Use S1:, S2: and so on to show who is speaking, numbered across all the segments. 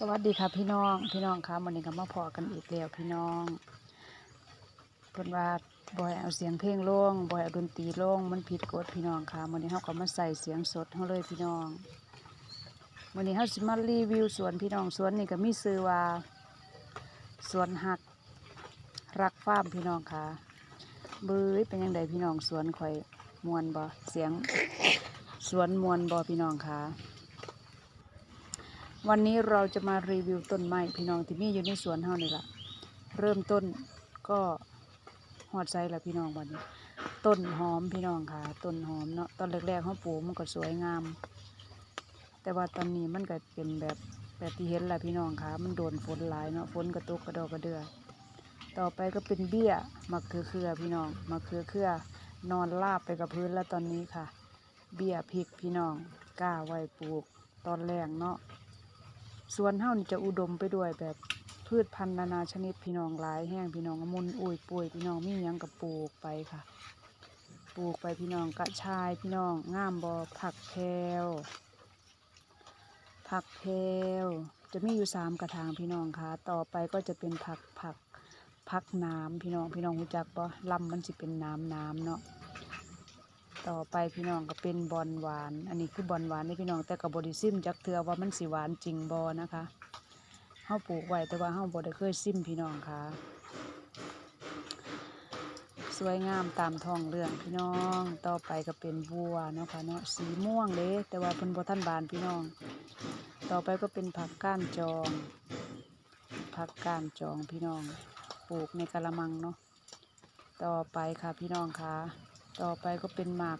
S1: สวัสดีค่ะพี่น้องพี่น้องคะวันนี้ก็มาพอกันอีกแล้วพี่น้องเพิ่นว่าบ่ให้เอาเสียงเพลงลงบ่ให้เอาดนตรีลงมันผิดกฎพี่น้องค่ะวันนี้เฮาก็มาใส่เสียงสดเฮาเลยพี่น้องวันนี้เฮาสิมารีวิวสวนพี่น้องสวนนี่ก็มีชื่อว่าสวนหักรักฟาร์มพี่น้องค่ะเบื้ยเป็นยังไงพี่น้องสวนข่อยมวนบ่เสียงสวนมวนบ่พี่น้องค่ะ วันนี้เราจะมารีวิวต้นไม้พี่น้องที่มีอยู่ในสวนเฮานี่ละเริ่มต้นก็หอดใจละพี่น้องวันนี้ ต้นหอมพี่น้องค่ะ ต้นหอมเนาะตอนแรกๆเขาปลูกมันก็สวยงาม แต่ว่าตอนนี้มันก็เป็นแบบแบบที่เห็นแหละพี่น้องค่ะ มันโดนฝนหลายเนาะฝนกระตุกกระดอกกระเดือต่อไปก็เป็นเบี้ยมะเขือเครือพี่น้องมะเขือเครือนอนราบไปกับพื้นแล้วตอนนี้ค่ะ เบี้ยพริกพี่น้องกล้าไว้ปลูกตอนแรกเนาะ สวนเฮานี่จะอุดมไปด้วยแบบพืชพันธุ์นานาชนิดพี่น้องหลายแห้งพี่น้องมุนอุ้ยปุยพี่น้องมียังกับปลูกไปค่ะ ปลูกไปพี่น้องกระชายพี่น้องงามบอผักแพรวผักแพรวจะมีอยู่สามกระถางพี่น้องค่ะต่อไปก็จะเป็นผักผักผักน้ำพี่น้องพี่น้องรู้จักปะลำมันจะเป็นน้ำน้ำเนาะ ต่อไปพี่น้องก็เป็นบอลหวาน อันนี้คือบอลหวานนี่พี่น้องแต่กับบดิซิมจักเทือว่ามันสิหวานจริงบอนะคะเฮาปลูกไว้แต่ว่าเฮาบ่ได้เคยซิมพี่น้องค่ะ สวยงามตามท้องเรื่องพี่น้อง ต่อไปก็เป็นบัวเนาะค่ะเนาะสีม่วงเลยแต่ว่าเพิ่นบ่ทันบานพี่น้อง ต่อไปก็เป็นผักก้านจองผักก้านจองพี่น้องปลูกในกะละมังเนาะต่อไปค่ะพี่น้องค่ะ ต่อไปก็เป็นหมาก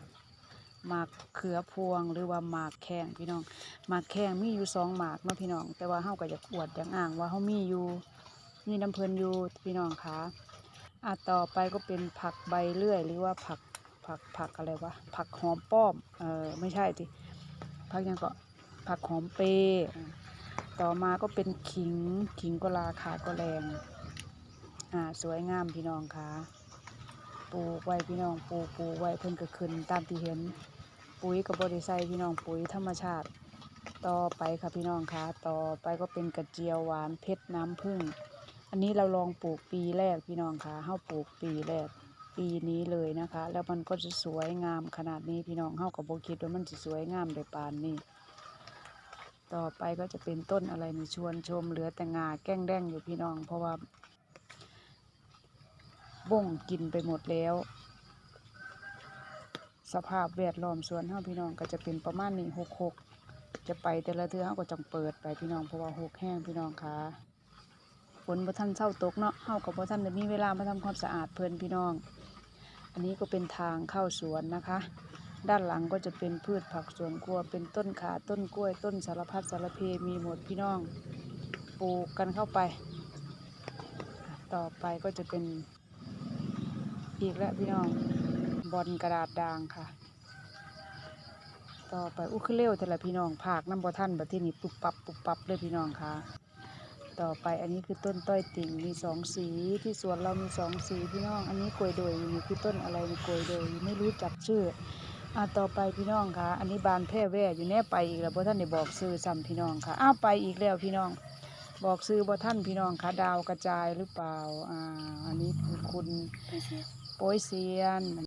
S1: หมากเขือพวงหรือว่าหมากแข้งพี่น้องหมากแข้งมีอยู่สองหมากเนาะพี่น้อง แต่ว่าเฮาก็อยากอวดอยากอ้างว่าเฮามีอยู่มีน้ำเพลินอยู่พี่น้องคะอะต่อไปก็เป็นผักใบเลื่อย หรือว่าผักผักผักอะไรวะผักหอมป้อมเออไม่ใช่สิผักยังก็ผักหอมเปย์ต่อมาก็เป็นขิงขิงก็ราคาก็แรงอ่าสวยงามพี่น้องค่ะ ปลูกไว้พี่น้องปลูกปลูกไว้เพิ่นก็ขึ้นตามที่เห็น ปุ๋ยกับบริไซพี่น้องปุ๋ยธรรมชาติ ต่อไปค่ะพี่น้องคะต่อไปก็เป็นกระเจียวหวานเพชรน้ำผึ้งอันนี้เราลองปลูกปีแรกพี่น้องคะเฮาปลูกปีแรกปีนี้เลยนะคะ แล้วมันก็จะสวยงามขนาดนี้พี่น้องเฮากับโบคิดว่ามันจะสวยงามได้ปานนี้ต่อไปก็จะเป็นต้นอะไรนี่ชวนชมเหลือแต่งาแก้งแดงอยู่พี่น้อง เพราะว่า บ่งกินไปหมดแล้ว สภาพแวดล้อมสวนเฮาพี่น้องก็จะเป็นประมาณนี้หกหกจะไปแต่ละเทือเฮาก็ต้องเปิดไปพี่น้องเพราะว่าหกแห้งพี่น้องค่ะฝนบ่ทันเศร้าตกเนาะเฮากับบ่ทันได้มีเวลามาทำความสะอาดเพิ่นพี่น้อง อันนี้ก็เป็นทางเข้าสวนนะคะ ด้านหลังก็จะเป็นพืชผักสวนครัว เป็นต้นขาต้นกล้วย ต้นสารพัดสารเพมีหมดพี่น้องปลูกกันเข้าไป ต่อไปก็จะเป็น อีกแล้วพี่น้องบอลกระดาษด่างค่ะ ต่อไปอุ้คือเร็วแต่ละพี่น้องผากน้ำบอท่านแบบที่นี่ปุบปับปุบปับเลยพี่น้องค่ะ ต่อไปอันนี้คือต้นต้อยติ่งมีสองสีที่สวนเรามีสองสีพี่น้อง อันนี้กลวยโดยนี่คือต้นอะไรนี่กลวยโดยไม่รู้จักชื่ออ่าต่อไปพี่น้องค่ะ อันนี้บานแพร่แว่อยู่แน่ไปอีกแล้วเพราะท่านได้บอกซื้อซ้ำพี่น้องค่ะอ้าวไปอีกแล้วพี่น้องบอกซื้อบ่ท่านพี่น้องค่ะดาวกระจายหรือเปล่า อ่า อันนี้คือคุณ โป้ยเซียน